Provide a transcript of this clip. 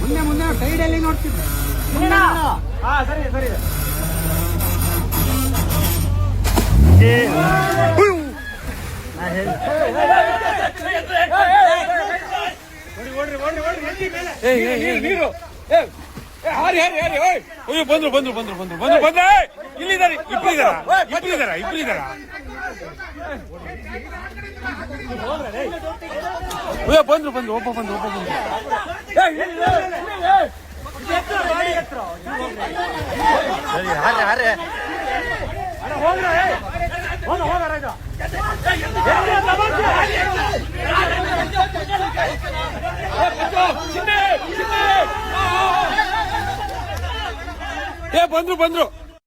ಮುಂದೆ ಮುಂದೆ ಸೈಡಲ್ಲಿ ನೋಡ್ತಿದ್ದೆ ಸರಿ ಸರಿ. ಬಂದ್ರು ಬಂದ್ರು ಬಂದ್ರು ಬಂದ್ರು ಬಂದ್ರು ಬಂದ್ರು ಬಂದ್ರು. தரா இப்படி தரா இப்படி தரா ஏ ಬಂದ್ರು ಬಂದ್ರು ಒಬ್ಬ ಬಂದ್ರು ಒಬ್ಬ ಬಂದ್ರು ಸರಿ ಹಾರೆ ಹಾರೆ ಹೋಗ್ರ ಹೋಗ ಹೋಗ ರಾಜ ಏ ಬಂದ್ರು ಬಂದ್ರು